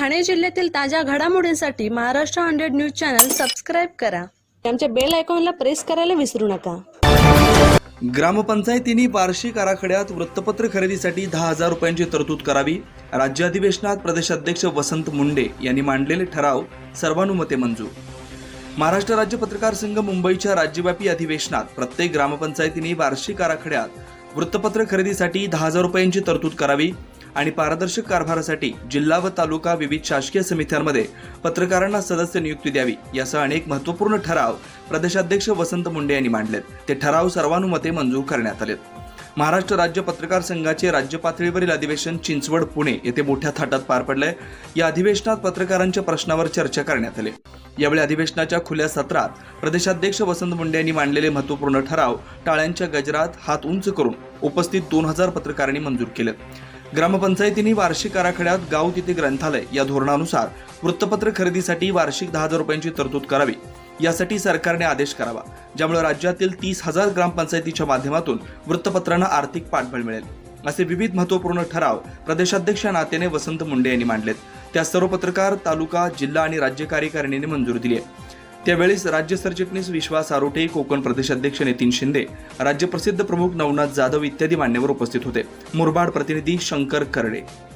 ठाणे जिल्ह्यातील ताज्या घडामोडींसाठी Maharashtra hundred news channel subscribe करा. आमच्या बेल आयकॉनला प्रेस करायला विसरू नका. ग्रामपंचायतींनी वार्षिक आराखड्यात वृत्तपत्र खरेदीसाठी दहा हजार रुपयांची तरतूद करावी. राज्य अधिवेशनात प्रदेशाध्यक्ष वसंत मुंडे यांनी मांडलेले ठराव सर्वानुमते मंजूर. महाराष्ट्र राज्य पत्रकार संघ मुंबईच्या राज्यव्यापी अधिवेशनात प्रत्येक ग्रामपंचायतींनी वार्षिक आराखड्यात वृत्तपत्र खरेदीसाठी दहा हजार रुपयांची तरतूद करावी. आणि पारदर्शक कारभारासाठी जिल्हा व तालुका विविध शासकीय समित्यांमध्ये पत्रकारांना सदस्य नियुक्ती द्यावी यासह अनेक महत्त्वपूर्ण ठराव प्रदेशाध्यक्ष वसंत मुंडे यांनी मांडलेत. ते ठराव सर्वानुमते मंजूर करण्यात आलेत. महाराष्ट्र राज्य पत्रकार संघाचे राज्य पातळीवरील अधिवेशन चिंचवड पुणे येथे मोठ्या थाटात पार पडले या अधिवेशनात पत्रकारांच्या प्रश्नावर चर्चा करण्यात आली. यावेळी अधिवेशनाच्या खुल्या सत्रात प्रदेशाध्यक्ष वसंत मुंडे यांनी मांडलेले महत्त्वपूर्ण ठराव टाळ्यांच्या गजरात हात उंच करून उपस्थित दोन हजार पत्रकारांनी मंजूर केलेत. ग्रामपंचायतींनी वार्षिक आराखड्यात गाव तिथे ग्रंथालय या धोरणानुसार वृत्तपत्र खरेदीसाठी वार्षिक दहा हजार रुपयांची तरतूद करावी. यासाठी सरकारने आदेश करावा ज्यामुळे राज्यातील तीस हजार ग्रामपंचायतीच्या माध्यमातून वृत्तपत्रांना आर्थिक पाठबळ मिळेल. असे विविध महत्त्वपूर्ण ठराव प्रदेशाध्यक्ष नात्याने वसंत मुंडे यांनी मांडलेत. त्या सर्व पत्रकार तालुका जिल्हा आणि राज्य कार्यकारिणीने मंजूर दिली आहे त्यावेळेस राज्य सरचिटणीस विश्वास आरोटे कोकण प्रदेशाध्यक्ष नितीन शिंदे राज्य प्रसिद्ध प्रमुख नवनाथ जाधव इत्यादी मान्यवर उपस्थित होते. मुरबाड प्रतिनिधी शंकर करडे.